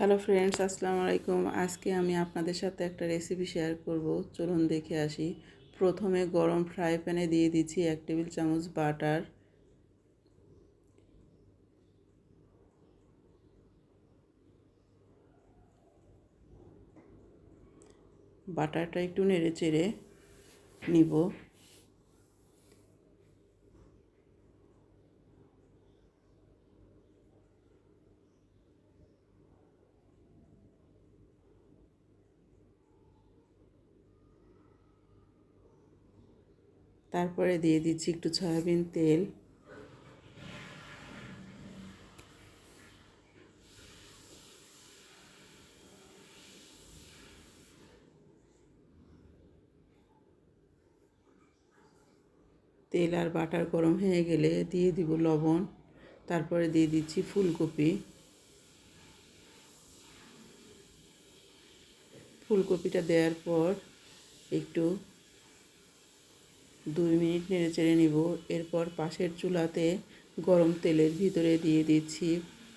Hello friends আসসালামু আলাইকুম। আজকে আমি আপনাদের সাথে একটা রেসিপি শেয়ার করব। চলুন দেখে আসি। প্রথমে গরম ফ্রাই প্যানে দিয়ে দিচ্ছি এক টেবিল চামচ বাটার বাটারটা একটু নেড়ে চেড়ে নিব। তারপরে দিয়ে দিচ্ছি একটু সয়াবিন তেল। তেল আর বাটার গরম হয়ে গেলে দিয়ে দিব লবণ। তারপরে দিয়ে দিচ্ছি ফুলকপি। ফুলকপিটা দেওয়ার পর একটু দুই মিনিট নেড়েচেড়ে নিব। এরপর পাশের চুলাতে গরম তেলের ভিতরে দিয়ে দিচ্ছি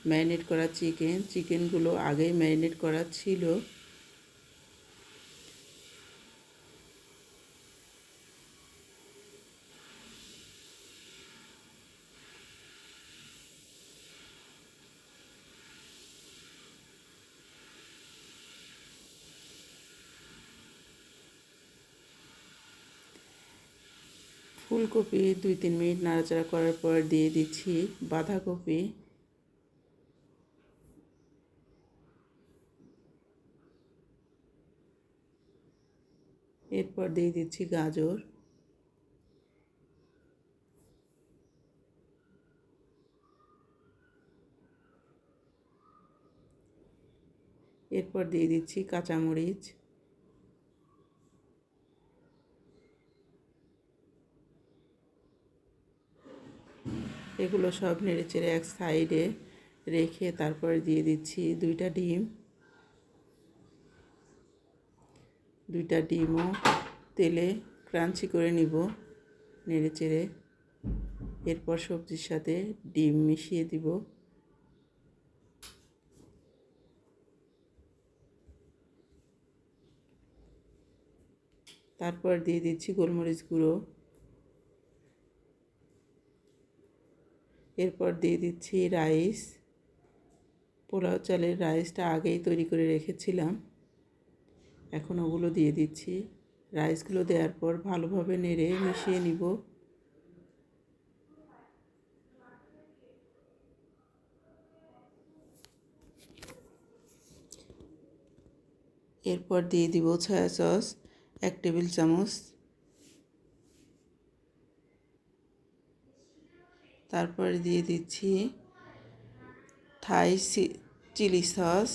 ম্যারিনেট করা চিকেন। চিকেনগুলো আগেই ম্যারিনেট করা ছিল। ফুলকপি দুই তিন মিনিট নাড়াচাড়া করার পর দিয়ে দিচ্ছি বাঁধাকপি। এরপর দিয়ে দিচ্ছি গাজর। এরপর দিয়ে দিচ্ছি কাঁচামরিচ। এগুলো সব নেড়ে চেড়ে এক সাইডে রেখে তারপরে দিয়ে দিচ্ছি দুইটা ডিম। দুইটা ডিমও তেলে ক্রাঞ্চি করে নিব নেড়ে চেড়ে এরপর সবজির সাথে ডিম মিশিয়ে দিব। তারপর দিয়ে দিচ্ছি গোলমরিচ গুঁড়ো। এরপর দিয়ে দিচ্ছি রাইস। পোলাও চালের রাইসটা আগেই তৈরি করে রেখেছিলাম। এখন ওগুলো দিয়ে দিচ্ছি। রাইসগুলো দেওয়ার পর ভালোভাবে নেড়ে মিশিয়ে নিব। এরপর দিয়ে দিব সয়া সস, এক টেবিল চামচ। তারপরে দিয়ে দিচ্ছি থাই চিলি সস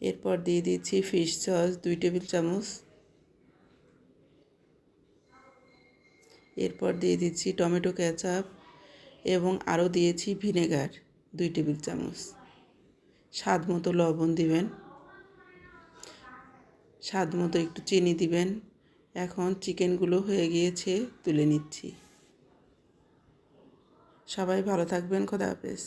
এরপর দিয়ে দিচ্ছি ফিশ সস দুই টেবিল চামচ। এরপর দিয়ে দিচ্ছি টমেটো ক্যাচাপ এবং আরও দিয়েছি ভিনেগার, দুই টেবিল চামচ। স্বাদ মতো লবণ দিবেন। স্বাদ মতো একটু চিনি দিবেন। এখন চিকেনগুলো হয়ে গিয়েছে তুলে নিচ্ছি। সবাই ভালো থাকবেন খোদা হাফেজ।